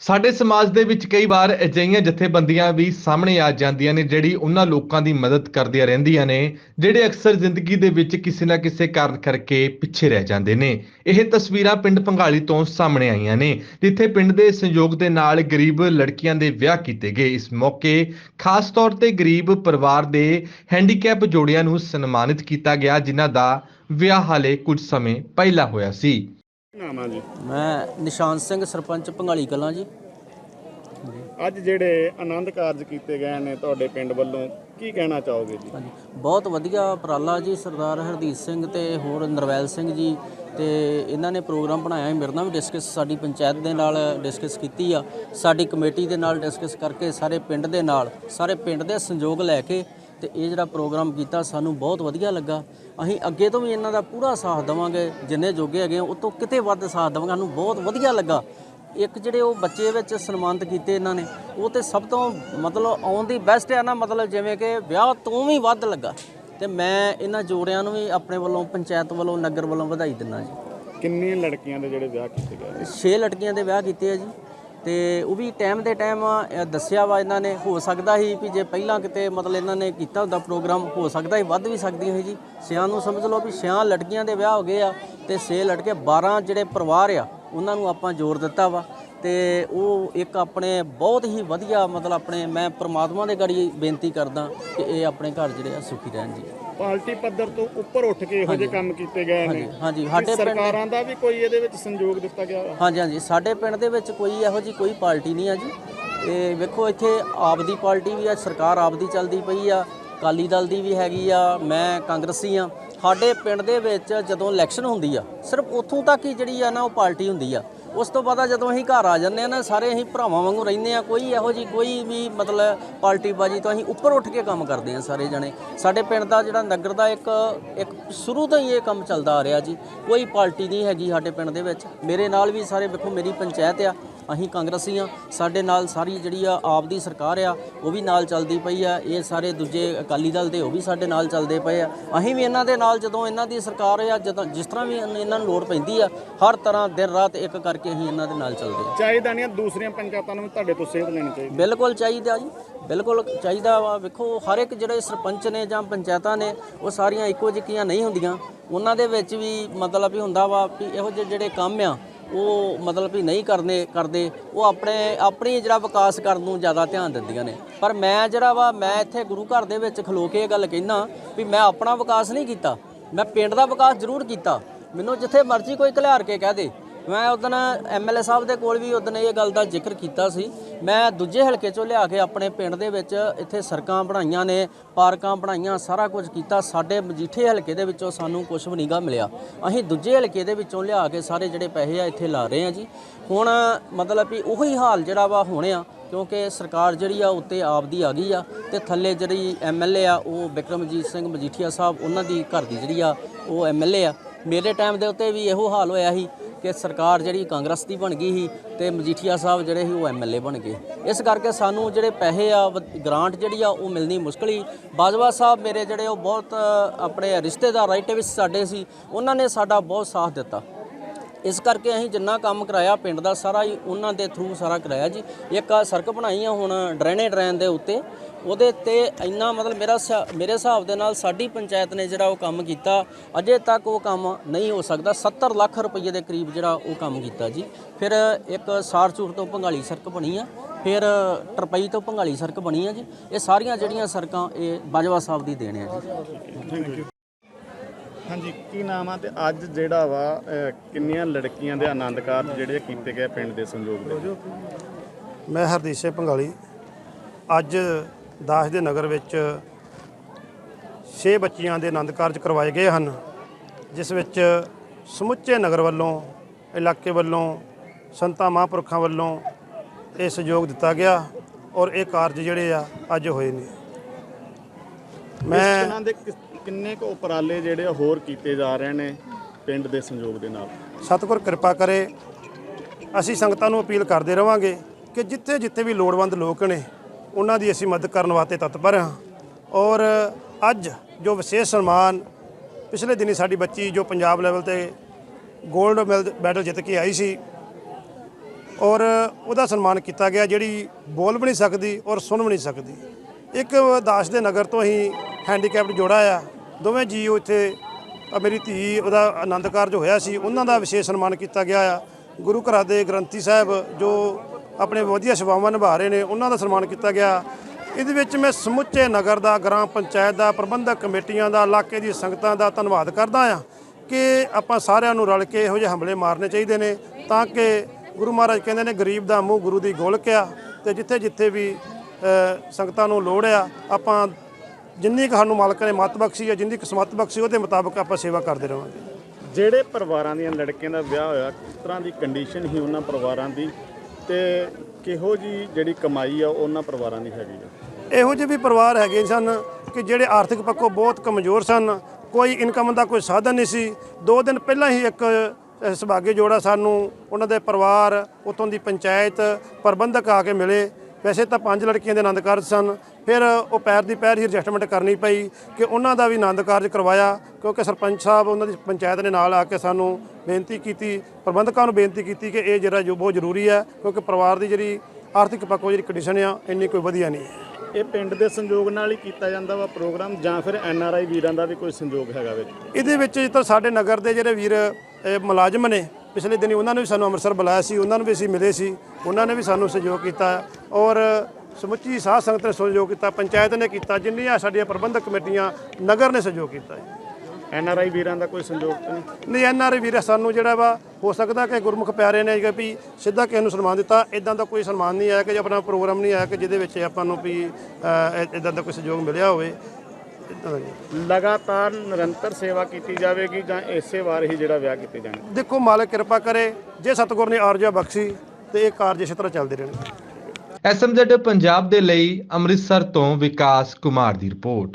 ਸਾਡੇ ਸਮਾਜ ਦੇ ਵਿੱਚ ਕਈ ਵਾਰ ਅਜਿਹੀਆਂ ਜਥੇਬੰਦੀਆਂ ਵੀ ਸਾਹਮਣੇ ਆ ਜਾਂਦੀਆਂ ਨੇ, ਜਿਹੜੀ ਉਹਨਾਂ ਲੋਕਾਂ ਦੀ ਮਦਦ ਕਰਦੀਆਂ ਰਹਿੰਦੀਆਂ ਨੇ, ਜਿਹੜੇ ਅਕਸਰ ਜ਼ਿੰਦਗੀ ਦੇ ਵਿੱਚ ਕਿਸੇ ਨਾ ਕਿਸੇ ਕਾਰਨ ਕਰਕੇ ਪਿੱਛੇ ਰਹਿ ਜਾਂਦੇ ਨੇ। ਇਹ ਤਸਵੀਰਾਂ ਪਿੰਡ ਭੰਗਾਲੀ ਤੋਂ ਸਾਹਮਣੇ ਆਈਆਂ ਨੇ, ਜਿੱਥੇ ਪਿੰਡ ਦੇ ਸਹਿਯੋਗ ਦੇ ਨਾਲ ਗਰੀਬ ਲੜਕੀਆਂ ਦੇ ਵਿਆਹ ਕੀਤੇ ਗਏ। ਇਸ ਮੌਕੇ ਖਾਸ ਤੌਰ ਤੇ ਗਰੀਬ ਪਰਿਵਾਰ ਦੇ ਹੈਂਡੀਕੈਪ ਜੋੜਿਆਂ ਨੂੰ ਸਨਮਾਨਿਤ ਕੀਤਾ ਗਿਆ, ਜਿਨ੍ਹਾਂ ਦਾ ਵਿਆਹ ਹਾਲੇ ਕੁਝ ਸਮੇਂ ਪਹਿਲਾਂ ਹੋਇਆ ਸੀ। ਨਾਮ ਆ ਜੀ। ਮੈਂ ਨਿਸ਼ਾਨ ਸਿੰਘ ਸਰਪੰਚ ਭੰਗਾਲੀ ਕਲਾਂ ਜੀ। ਅੱਜ ਜਿਹੜੇ ਆਨੰਦ ਕਾਰਜ ਕੀਤੇ ਗਏ ਨੇ ਤੁਹਾਡੇ ਪਿੰਡ ਵੱਲੋਂ ਕੀ ਕਹਿਣਾ ਚਾਹੋਗੇ ਜੀ? ਹਾਂਜੀ। ਬਹੁਤ ਵਧੀਆ ਉਪਰਾਲਾ ਜੀ ਸਰਦਾਰ ਹਰਦੀਪ ਸਿੰਘ ਤੇ ਹੋਰ ਨਰਵੈਲ ਸਿੰਘ ਜੀ। ਤੇ ਇਹਨਾਂ ਨੇ ਪ੍ਰੋਗਰਾਮ ਬਣਾਇਆ ਹੈ ਮੇਰੇ ਨਾਲ ਵੀ ਡਿਸਕਸ ਸਾਡੀ ਪੰਚਾਇਤ ਦੇ ਨਾਲ ਡਿਸਕਸ ਕੀਤੀ ਆ। ਸਾਡੀ ਕਮੇਟੀ ਦੇ ਨਾਲ ਡਿਸਕਸ ਕਰਕੇ ਸਾਰੇ ਪਿੰਡ ਦੇ ਨਾਲ ਸਾਰੇ ਪਿੰਡ ਦੇ ਸੰਯੋਗ ਲੈ ਕੇ ਤੇ ਇਹ ਜਿਹੜਾ ਪ੍ਰੋਗਰਾਮ ਕੀਤਾ ਸਾਨੂੰ ਬਹੁਤ ਵਧੀਆ ਲੱਗਾ। ਅਸੀਂ ਅੱਗੇ ਤੋਂ ਵੀ ਇਹਨਾਂ ਦਾ ਪੂਰਾ ਸਾਥ ਦੇਵਾਂਗੇ ਜਿੰਨੇ ਜੋਗੇ ਹੈਗੇ ਉਹ ਤੋਂ ਕਿਤੇ ਵੱਧ ਸਾਥ ਦੇਵਾਂਗੇ। ਸਾਨੂੰ ਬਹੁਤ ਵਧੀਆ ਲੱਗਾ। ਇੱਕ ਜਿਹੜੇ ਉਹ ਬੱਚੇ ਵਿੱਚ ਸਨਮਾਨਿਤ ਕੀਤੇ ਇਹਨਾਂ ਨੇ ਉਹ ਤੇ ਸਭ ਤੋਂ ਮਤਲਬ ਆਉਣ ਦੀ ਬੈਸਟ ਹੈ ਨਾ ਮਤਲਬ ਜਿਵੇਂ ਕਿ ਵਿਆਹ ਤੋਂ ਵੀ ਵੱਧ ਲੱਗਾ। ਤੇ ਮੈਂ ਇਹਨਾਂ ਜੋੜਿਆਂ ਨੂੰ ਵੀ ਆਪਣੇ ਵੱਲੋਂ ਪੰਚਾਇਤ ਵੱਲੋਂ ਨਗਰ ਵੱਲੋਂ ਵਧਾਈ ਦਿੰਦਾ ਜੀ। ਕਿੰਨੀਆਂ ਲੜਕੀਆਂ ਦੇ ਜਿਹੜੇ ਵਿਆਹ ਕੀਤੇ ਗਏ ਨੇ? ਛੇ ਲੜਕੀਆਂ ਦੇ ਵਿਆਹ ਕੀਤੇ ਆ ਜੀ। ਤੇ ਉਹ ਵੀ ਟਾਈਮ ਦੇ ਟਾਈਮ ਦੱਸਿਆ ਵਾ ਇਹਨਾਂ ਨੇ, ਹੋ ਸਕਦਾ ਸੀ ਵੀ ਜੇ ਪਹਿਲਾਂ ਕਿਤੇ ਮਤਲਬ ਇਹਨਾਂ ਨੇ ਕੀਤਾ ਹੁੰਦਾ ਪ੍ਰੋਗਰਾਮ ਹੋ ਸਕਦਾ ਸੀ, ਵੱਧ ਵੀ ਸਕਦੀਆਂ ਸੀ ਜੀ। ਛਿਆਂ ਨੂੰ ਸਮਝ ਲਓ ਵੀ ਛਿਆਂ ਲੜਕੀਆਂ ਦੇ ਵਿਆਹ ਹੋ ਗਏ ਆ ਤੇ ਛੇ ਲੜਕੇ 12 ਜਿਹੜੇ ਪਰਿਵਾਰ ਆ, ਉਹਨਾਂ ਨੂੰ ਆਪਾਂ ਜ਼ੋਰ ਦਿੱਤਾ ਵਾ। ਤੇ ਉਹ ਇੱਕ ਆਪਣੇ ਬਹੁਤ ਹੀ ਵਧੀਆ ਮਤਲਬ ਆਪਣੇ, ਮੈਂ ਪ੍ਰਮਾਤਮਾ ਦੇ ਗੜੀ ਬੇਨਤੀ ਕਰਦਾ ਕਿ ਇਹ ਆਪਣੇ ਘਰ ਜਿਹੜੇ ਆ ਸੁਖੀ ਰਹਿਣ ਜੀ। ਪਾਰਟੀ ਪੱਧਰ ਤੋਂ ਉੱਪਰ ਉੱਠ ਕੇ ਇਹੋ ਜਿਹੇ ਕੰਮ ਕੀਤੇ ਗਏ ਨੇ। ਹਾਂਜੀ ਸਾਡੇ ਪਿੰਡ ਸਰਕਾਰਾਂ ਦਾ ਵੀ ਕੋਈ ਇਹਦੇ ਵਿੱਚ ਸੰਯੋਗ ਦਿੱਤਾ ਗਿਆ? ਹਾਂਜੀ ਹਾਂਜੀ। ਸਾਡੇ ਪਿੰਡ ਦੇ ਵਿੱਚ ਕੋਈ ਇਹੋ ਜੀ ਕੋਈ ਪਾਰਟੀ ਨਹੀਂ ਆ ਜੀ। ਇਹ ਵੇਖੋ ਇੱਥੇ ਆਪ ਦੀ ਪਾਰਟੀ ਵੀ ਆ ਸਰਕਾਰ ਆਪ ਦੀ ਚੱਲਦੀ ਪਈ ਆ। ਅਕਾਲੀ ਦਲ ਦੀ ਵੀ ਹੈਗੀ ਆ ਮੈਂ ਕਾਂਗਰਸੀ ਆ। ਸਾਡੇ ਪਿੰਡ ਦੇ ਵਿੱਚ ਜਦੋਂ ਇਲੈਕਸ਼ਨ ਹੁੰਦੀ ਆ ਸਿਰਫ ਉੱਥੋਂ ਤੱਕ ਹੀ ਜਿਹੜੀ ਆ ਨਾ ਉਹ ਪਾਰਟੀ ਹੁੰਦੀ ਆ। ਉਸ ਤੋਂ ਬਾਅਦ ਜਦੋਂ ਅਸੀਂ ਘਰ ਆ ਜਾਂਦੇ ਆ ਨਾ, ਸਾਰੇ ਅਸੀਂ ਭਰਾਵਾਂ ਵਾਂਗੂ ਰਹਿੰਦੇ ਆ, ਕੋਈ ਇਹੋ ਜੀ ਕੋਈ ਵੀ ਮਤਲਬ ਪਾਰਟੀ ਬਾਜੀ ਤੋਂ ਅਸੀਂ ਉੱਪਰ ਉੱਠ ਕੇ ਕੰਮ ਕਰਦੇ ਆ ਸਾਰੇ ਜਣੇ। ਸਾਡੇ ਪਿੰਡ ਦਾ ਜਿਹੜਾ ਨਗਰ ਦਾ ਇੱਕ ਇੱਕ ਸ਼ੁਰੂ ਤੋਂ ਹੀ ਇਹ ਕੰਮ ਚੱਲਦਾ ਆ ਰਿਹਾ ਜੀ। ਕੋਈ ਪਾਰਟੀ ਨਹੀਂ ਹੈਗੀ ਸਾਡੇ ਪਿੰਡ ਦੇ ਵਿੱਚ। ਮੇਰੇ ਨਾਲ ਵੀ ਸਾਰੇ ਵੇਖੋ, ਮੇਰੀ ਪੰਚਾਇਤ ਆ, ਅਸੀਂ ਕਾਂਗਰਸੀ ਆ। ਸਾਡੇ ਨਾਲ ਸਾਰੀ ਜਿਹੜੀ ਆ ਆਪ ਦੀ ਸਰਕਾਰ ਆ, ਉਹ ਵੀ ਨਾਲ ਚੱਲਦੀ ਪਈ ਆ। ਇਹ ਸਾਰੇ ਦੂਜੇ ਅਕਾਲੀ ਦਲ ਦੇ, ਉਹ ਵੀ ਸਾਡੇ ਨਾਲ ਚੱਲਦੇ ਪਏ ਆ। ਅਸੀਂ ਵੀ ਇਹਨਾਂ ਦੇ ਨਾਲ ਜਦੋਂ ਇਹਨਾਂ ਦੀ ਸਰਕਾਰ ਆ, ਜਦੋਂ ਜਿਸ ਤਰ੍ਹਾਂ ਵੀ ਇਹਨਾਂ ਨੂੰ ਲੋੜ ਪੈਂਦੀ ਆ, ਹਰ ਤਰ੍ਹਾਂ ਦਿਨ ਰਾਤ ਇੱਕ ਕਰਕੇ ਅਸੀਂ ਇਹਨਾਂ ਦੇ ਨਾਲ ਚੱਲਦੇ ਆ ਚਾਹੀਦਾ ਨਹੀਂ ਦੂਸਰੀਆਂ ਪੰਚਾਇਤਾਂ ਨੂੰ ਵੀ ਤੁਹਾਡੇ ਤੋਂ ਸੇਧ ਲੈਣੀ ਚਾਹੀਦੀ। ਬਿਲਕੁਲ ਚਾਹੀਦਾ ਜੀ ਬਿਲਕੁਲ ਚਾਹੀਦਾ ਵਾ। ਵੇਖੋ ਹਰ ਇੱਕ ਜਿਹੜੇ ਸਰਪੰਚ ਨੇ ਜਾਂ ਪੰਚਾਇਤਾਂ ਨੇ ਉਹ ਸਾਰੀਆਂ ਇੱਕੋ ਜਿਹੀਆਂ ਨਹੀਂ ਹੁੰਦੀਆਂ। ਉਹਨਾਂ ਦੇ ਵਿੱਚ ਵੀ ਮਤਲਬ ਵੀ ਹੁੰਦਾ ਵਾ ਵੀ ਇਹੋ ਜਿਹੇ ਜਿਹੜੇ ਕੰਮ ਆ ਉਹ ਮਤਲਬ ਵੀ ਨਹੀਂ ਕਰਨੇ ਕਰਦੇ। ਉਹ ਆਪਣੇ ਆਪਣੀ ਜਿਹੜਾ ਵਿਕਾਸ ਕਰਨ ਨੂੰ ਜ਼ਿਆਦਾ ਧਿਆਨ ਦਿੰਦੀਆਂ ਨੇ। ਪਰ ਮੈਂ ਜਿਹੜਾ ਵਾ ਮੈਂ ਇੱਥੇ ਗੁਰੂ ਘਰ ਦੇ ਵਿੱਚ ਖਲੋ ਕੇ ਇਹ ਗੱਲ ਕਹਿਣਾ ਵੀ ਮੈਂ ਆਪਣਾ ਵਿਕਾਸ ਨਹੀਂ ਕੀਤਾ। ਮੈਂ ਪਿੰਡ ਦਾ ਵਿਕਾਸ ਜ਼ਰੂਰ ਕੀਤਾ। ਮੈਨੂੰ ਜਿੱਥੇ ਮਰਜ਼ੀ ਕੋਈ ਘਲਿਆਰ ਕੇ ਕਹਿ ਦੇ। ਮੈਂ ਉਦੋਂ ਐਮਐਲਏ ਸਾਹਿਬ ਦੇ ਕੋਲ ਵੀ ਉਦੋਂ ਇਹ ਗੱਲ ਦਾ ਜ਼ਿਕਰ ਕੀਤਾ ਸੀ। ਮੈਂ ਦੂਜੇ ਹਲਕੇ ਚੋਂ ਲਿਆ ਕੇ ਆਪਣੇ ਪਿੰਡ ਦੇ ਵਿੱਚ ਇੱਥੇ ਸੜਕਾਂ ਬਣਾਈਆਂ ਨੇ, ਪਾਰਕਾਂ ਬਣਾਈਆਂ, ਸਾਰਾ ਕੁਝ ਕੀਤਾ। ਸਾਡੇ ਮਜੀਠੇ ਹਲਕੇ ਦੇ ਵਿੱਚੋਂ ਸਾਨੂੰ ਕੁਝ ਵੀ ਨਹੀਂਗਾ ਮਿਲਿਆ। ਅਸੀਂ ਦੂਜੇ ਹਲਕੇ ਦੇ ਵਿੱਚੋਂ ਲਿਆ ਕੇ ਸਾਰੇ ਜਿਹੜੇ ਪੈਸੇ ਆ ਇੱਥੇ ਲਾ ਰਹੇ ਆ ਜੀ। ਹੁਣ ਮਤਲਬ ਵੀ ਉਹੀ ਹਾਲ ਜਿਹੜਾ ਵਾ ਹੋਣਿਆ, ਕਿਉਂਕਿ ਸਰਕਾਰ ਜਿਹੜੀ ਆ ਉੱਤੇ ਆਪਦੀ ਆ ਗਈ ਆ ਤੇ ਥੱਲੇ ਜਿਹੜੀ ਐਮਐਲਏ ਆ, ਉਹ ਬਿਕਰਮਜੀਤ ਸਿੰਘ ਮਜੀਠੀਆ ਸਾਹਿਬ, ਉਹਨਾਂ ਦੀ ਘਰ ਦੀ ਜਿਹੜੀ ਆ, ਉਹ ਐਮਐਲਏ ਆ। ਮੇਰੇ ਟਾਈਮ ਦੇ ਉੱਤੇ ਵੀ ਇਹੋ ਹਾਲ ਹੋਇਆ ਸੀ। ਕਿ ਸਰਕਾਰ ਜਿਹੜੀ ਕਾਂਗਰਸ ਦੀ ਬਣ ਗਈ ਸੀ ਤੇ ਮਜੀਠੀਆ ਸਾਹਿਬ ਜਿਹੜੇ ਸੀ ਉਹ ਐਮਐਲਏ ਬਣ ਗਏ। ਇਸ ਕਰਕੇ ਸਾਨੂੰ ਜਿਹੜੇ ਪੈਸੇ ਆ, ਵ- ਗ੍ਰਾਂਟ ਜਿਹੜੀ ਆ, ਉਹ ਮਿਲਣੀ ਮੁਸ਼ਕਲ ਹੀ ਬਾਜਵਾ ਸਾਹਿਬ ਮੇਰੇ ਜਿਹੜੇ ਉਹ ਬਹੁਤ ਆਪਣੇ ਰਿਸ਼ਤੇਦਾਰ ਰਿਲੇਟਿਵ ਸਾਡੇ ਸੀ, ਉਹਨਾਂ ਨੇ ਸਾਡਾ ਬਹੁਤ ਸਾਥ ਦਿੱਤਾ। ਇਸ ਕਰਕੇ ਅਸੀਂ ਜਿੰਨਾ ਕੰਮ ਕਰਾਇਆ ਪਿੰਡ ਦਾ ਸਾਰਾ ਹੀ ਉਹਨਾਂ ਦੇ ਥਰੂ ਸਾਰਾ ਕਰਾਇਆ ਜੀ। ਇੱਕ ਆ ਸੜਕ ਬਣਾਈ ਆ ਹੁਣ ਡਰੇਨੇ ਡਰੇਨ ਦੇ ਉੱਤੇ। ਉਹਦੇ ਤੇ ਇੰਨਾ ਮਤਲਬ ਮੇਰਾ ਸਿਆ- ਮੇਰੇ ਹਿਸਾਬ ਦੇ ਨਾਲ ਸਾਡੀ ਪੰਚਾਇਤ ਨੇ ਜਿਹੜਾ ਉਹ ਕੰਮ ਕੀਤਾ, ਅਜੇ ਤੱਕ ਉਹ ਕੰਮ ਨਹੀਂ ਹੋ ਸਕਦਾ। 70 ਲੱਖ ਰੁਪਏ ਦੇ ਕਰੀਬ ਜਿਹੜਾ ਉਹ ਕੰਮ ਕੀਤਾ ਜੀ। ਫਿਰ ਇੱਕ ਸਾਰਚੂਰ ਤੋਂ ਭੰਗਾਲੀ ਸੜਕ ਬਣੀ ਆ, ਫਿਰ ਟਰਪਈ ਤੋਂ ਭੰਗਾਲੀ ਸੜਕ ਬਣੀ ਆ ਜੀ। ਇਹ ਸਾਰੀਆਂ ਜਿਹੜੀਆਂ ਸੜਕਾਂ ਇਹ ਬਾਜਵਾ ਸਾਹਿਬ ਦੀ ਦੇਣ ਆ ਜੀ। ਹਾਂਜੀ ਕੀ ਨਾਮ ਆ ਤੇ ਅੱਜ ਜਿਹੜਾ ਵਾ ਅਹ, ਕਿੰਨੀਆਂ ਲੜਕੀਆਂ ਦੇ ਆਨੰਦ ਕਾਰਜ ਜਿਹੜੇ ਕੀਤੇ ਗਏ ਪਿੰਡ ਦੇ ਸੰਯੋਗ ਦੇ? ਮੈਂ ਹਰਦੀਪ ਸਿੰਘ ਭੰਗਾਲੀ ਅੱਜ ਦਾਸ ਦੇ ਨਗਰ ਵਿੱਚ 6 ਬੱਚੀਆਂ ਦੇ ਆਨੰਦ ਕਾਰਜ ਕਰਵਾਏ ਗਏ ਹਨ ਜਿਸ ਵਿੱਚ ਸਮੁੱਚੇ ਨਗਰ ਵੱਲੋਂ ਇਲਾਕੇ ਵੱਲੋਂ ਸੰਤਾਂ ਮਹਾਂਪੁਰਖਾਂ ਵੱਲੋਂ ਇਹ ਸਹਿਯੋਗ ਦਿੱਤਾ ਗਿਆ ਔਰ ਇਹ ਕਾਰਜ ਜਿਹੜੇ ਆ ਅੱਜ ਹੋਏ ਨੇ। ਮੈਂ ਇਹਨਾਂ ਦੇ ਕਿਸ- ਕਿੰਨੇ ਕੁ ਉਪਰਾਲੇ ਜਿਹੜੇ ਹੋਰ ਕੀਤੇ ਜਾ ਰਹੇ ਨੇ ਪਿੰਡ ਦੇ ਸੰਯੋਗ ਦੇ ਨਾਲ? ਸਤਿਗੁਰ ਕਿਰਪਾ ਕਰੇ, ਅਸੀਂ ਸੰਗਤਾਂ ਨੂੰ ਅਪੀਲ ਕਰਦੇ ਰਵਾਂਗੇ ਕਿ ਜਿੱਥੇ ਜਿੱਥੇ ਵੀ ਲੋੜਵੰਦ ਲੋਕ ਨੇ, ਉਹਨਾਂ ਦੀ ਅਸੀਂ ਮਦਦ ਕਰਨ ਵਾਸਤੇ ਤਤਪਰ ਹਾਂ। ਔਰ ਅੱਜ ਜੋ ਵਿਸ਼ੇਸ਼ ਸਨਮਾਨ ਪਿਛਲੇ ਦਿਨੀ ਸਾਡੀ ਬੱਚੀ ਜੋ ਪੰਜਾਬ ਲੈਵਲ ਤੇ 골ਡ ਮੈਡਲ ਜਿੱਤ ਕੇ ਆਈ ਸੀ, ਔਰ ਉਹਦਾ ਸਨਮਾਨ ਕੀਤਾ ਗਿਆ ਜਿਹੜੀ ਬੋਲ ਵੀ ਨਹੀਂ ਸਕਦੀ ਔਰ ਸੁਣ ਵੀ ਨਹੀਂ ਸਕਦੀ। ਇੱਕ ਦਾਸ ਦੇ ਨਗਰ ਤੋਂ ਹੀ ਹੈਂਡੀਕੈਪਡ ਜੋੜਾ ਆ ਦੋਵੇਂ ਜੀ ਇੱਥੇ ਆ ਮੇਰੀ ਧੀ, ਉਹਦਾ ਆਨੰਦ ਕਾਰਜ ਹੋਇਆ ਸੀ। ਉਹਨਾਂ ਦਾ ਵਿਸ਼ੇਸ਼ ਸਨਮਾਨ ਕੀਤਾ ਗਿਆ ਆ। ਗੁਰੂ ਘਰਾਂ ਦੇ ਗ੍ਰੰਥੀ ਸਾਹਿਬ, ਜੋ ਆਪਣੇ ਵਧੀਆ ਸੇਵਾਵਾਂ ਨਿਭਾ ਰਹੇ ਨੇ, ਉਹਨਾਂ ਦਾ ਸਨਮਾਨ ਕੀਤਾ ਗਿਆ। ਇਹਦੇ ਵਿੱਚ ਮੈਂ ਸਮੁੱਚੇ ਨਗਰ ਦਾ, ਗ੍ਰਾਮ ਪੰਚਾਇਤ ਦਾ, ਪ੍ਰਬੰਧਕ ਕਮੇਟੀਆਂ ਦਾ, ਇਲਾਕੇ ਦੀ ਸੰਗਤਾਂ ਦਾ ਧੰਨਵਾਦ ਕਰਦਾ ਆ ਕਿ ਆਪਾਂ ਸਾਰਿਆਂ ਨੂੰ ਰਲ ਕੇ ਇਹੋ ਜਿਹੇ ਹਮਲੇ ਮਾਰਨੇ ਚਾਹੀਦੇ ਨੇ, ਤਾਂ ਕਿ ਗੁਰੂ ਮਹਾਰਾਜ ਕਹਿੰਦੇ ਨੇ, ਗਰੀਬ ਦਾ ਮੂੰਹ ਗੁਰੂ ਦੀ ਗੋਲਕ ਆ। ਤੇ ਜਿੱਥੇ ਜਿੱਥੇ ਵੀ ਸੰਗਤਾਂ ਨੂੰ ਲੋੜ ਆ, ਆਪਾਂ ਜਿੰਨੀ ਕੁ ਸਾਨੂੰ ਮਾਲਕ ਨੇ ਮੱਤ ਬਖਸ਼ੀ ਹੈ ਜਿੰਨੀ ਕੁ ਸਮੱਤ ਬਖਸ਼ੀ ਉਹਦੇ ਮੁਤਾਬਕ ਆਪਾਂ ਸੇਵਾ ਕਰਦੇ ਰਹਾਂਗੇ। ਜਿਹੜੇ ਪਰਿਵਾਰਾਂ ਦੀਆਂ ਲੜਕੀਆਂ ਦਾ ਵਿਆਹ ਹੋਇਆ ਕਿਸ ਤਰ੍ਹਾਂ ਦੀ ਕੰਡੀਸ਼ਨ ਸੀ ਉਹਨਾਂ ਪਰਿਵਾਰਾਂ ਦੀ? ਤੇ ਕਿਹੋ ਜੀ ਜਿਹੜੀ ਕਮਾਈ ਆ ਉਹਨਾਂ ਪਰਿਵਾਰਾਂ ਦੀ ਹੈਗੀ ਆ? ਇਹੋ ਜਿਹੇ ਵੀ ਪਰਿਵਾਰ ਹੈਗੇ ਸਨ ਕਿ ਜਿਹੜੇ ਆਰਥਿਕ ਪੱਖੋਂ ਬਹੁਤ ਕਮਜ਼ੋਰ ਸਨ। ਕੋਈ ਇਨਕਮ ਦਾ ਕੋਈ ਸਾਧਨ ਨਹੀਂ ਸੀ। ਦੋ ਦਿਨ ਪਹਿਲਾਂ ਹੀ ਇੱਕ ਸੁਭਾਗੇ ਜੋੜਾ ਸਾਨੂੰ ਉਹਨਾਂ ਦੇ ਪਰਿਵਾਰ ਉਤੋਂ ਦੀ ਪੰਚਾਇਤ ਪ੍ਰਬੰਧਕ ਆ ਕੇ ਮਿਲੇ। ਵੈਸੇ ਤਾਂ ਪੰਜ ਲੜਕੀਆਂ ਦੇ ਆਨੰਦ ਕਾਰਜ ਸਨ। ਫਿਰ ਉਹ ਪੈਰ ਦੀ ਪੈਰ ਹੀ ਐਡਜਸਟਮੈਂਟ ਕਰਨੀ ਪਈ ਕਿ ਉਹਨਾਂ ਦਾ ਵੀ ਆਨੰਦ ਕਾਰਜ ਕਰਵਾਇਆ ਕਿਉਂਕਿ ਸਰਪੰਚ ਸਾਹਿਬ ਉਹਨਾਂ ਦੀ ਪੰਚਾਇਤ ਨੇ ਨਾਲ ਆ ਕੇ ਸਾਨੂੰ ਬੇਨਤੀ ਕੀਤੀ ਪ੍ਰਬੰਧਕਾਂ ਨੂੰ ਬੇਨਤੀ ਕੀਤੀ ਕਿ ਇਹ ਜਿਹੜਾ ਜੋ ਬਹੁਤ ਜ਼ਰੂਰੀ ਹੈ ਕਿਉਂਕਿ ਪਰਿਵਾਰ ਦੀ ਜਿਹੜੀ ਆਰਥਿਕ ਪੱਖੋਂ ਜਿਹੜੀ ਕੰਡੀਸ਼ਨ ਆ ਇੰਨੀ ਕੋਈ ਵਧੀਆ ਨਹੀਂ ਹੈ। ਇਹ ਪਿੰਡ ਦੇ ਸੰਯੋਗ ਨਾਲ ਹੀ ਕੀਤਾ ਜਾਂਦਾ ਵਾ ਪ੍ਰੋਗਰਾਮ ਜਾਂ ਫਿਰ ਐਨ ਆਰ ਆਈ ਵੀਰਾਂ ਦਾ ਵੀ ਕੋਈ ਸੰਯੋਗ ਹੈਗਾ ਵਿੱਚ? ਇਹਦੇ ਵਿੱਚ ਜਿੱਦਾਂ ਸਾਡੇ ਨਗਰ ਦੇ ਜਿਹੜੇ ਵੀਰ ਮੁਲਾਜ਼ਮ ਨੇ ਪਿਛਲੇ ਦਿਨੀ ਉਹਨਾਂ ਨੇ ਵੀ ਸਾਨੂੰ ਅੰਮ੍ਰਿਤਸਰ ਬੁਲਾਇਆ ਸੀ ਉਹਨਾਂ ਨੂੰ ਵੀ ਅਸੀਂ ਮਿਲੇ ਸੀ ਉਹਨਾਂ ਨੇ ਵੀ ਸਾਨੂੰ ਸਹਿਯੋਗ ਕੀਤਾ ਔਰ ਸਮੁੱਚੀ ਸਾਧ ਸੰਗਤ ਨੇ ਸਹਿਯੋਗ ਕੀਤਾ ਪੰਚਾਇਤ ਨੇ ਕੀਤਾ ਜਿੰਨੀਆਂ ਸਾਡੀਆਂ ਪ੍ਰਬੰਧਕ ਕਮੇਟੀਆਂ ਨਗਰ ਨੇ ਸਹਿਯੋਗ ਕੀਤਾ ਜੀ। ਐਨ ਆਰ ਆਈ ਵੀਰਾਂ ਦਾ ਕੋਈ ਸੰਯੋਗ ਤਾਂ ਨਹੀਂ? ਨਹੀਂ ਐਨਆਰਆਈ ਵੀਰ ਸਾਨੂੰ ਜਿਹੜਾ ਵਾ ਹੋ ਸਕਦਾ ਕਿ ਗੁਰਮੁਖ ਪਿਆਰੇ ਨੇ ਕਿ ਵੀ ਸਿੱਧਾ ਕਿਸੇ ਨੂੰ ਸਨਮਾਨ ਦਿੱਤਾ ਇਦਾਂ ਦਾ ਕੋਈ ਸਨਮਾਨ ਨਹੀਂ ਆਇਆ ਕਿ ਆਪਣਾ ਪ੍ਰੋਗਰਾਮ ਨਹੀਂ ਆਇਆ ਕਿ ਜਿਹਦੇ ਵਿੱਚ ਆਪਾਂ ਨੂੰ ਵੀ ਇਦਾਂ ਦਾ ਕੋਈ ਸਹਿਯੋਗ ਮਿਲਿਆ ਹੋਵੇ। ਲਗਾਤਾਰ ਨਿਰੰਤਰ ਸੇਵਾ ਕੀਤੀ ਜਾਵੇਗੀ ਜਾਂ ਇਸੇ ਵਾਰ ਹੀ ਜਿਹੜਾ ਵਿਆਹ ਕੀਤੇ ਜਾਣਗੇ? ਦੇਖੋ ਮਾਲਕ ਕਿਰਪਾ ਕਰੇ ਜੇ ਸਤਿਗੁਰ ਨੇ ਆਰਜਾ ਬਖਸ਼ੀ ਤੇ ਇਹ ਕਾਰਜ ਇਸੇ ਤਰ੍ਹਾਂ ਚੱਲਦੇ ਰਹਿਣਗੇ। ਐਸਐਮਜ਼ੈਡ ਪੰਜਾਬ ਦੇ ਲਈ ਅੰਮ੍ਰਿਤਸਰ ਤੋਂ ਵਿਕਾਸ ਕੁਮਾਰ ਦੀ ਰਿਪੋਰਟ।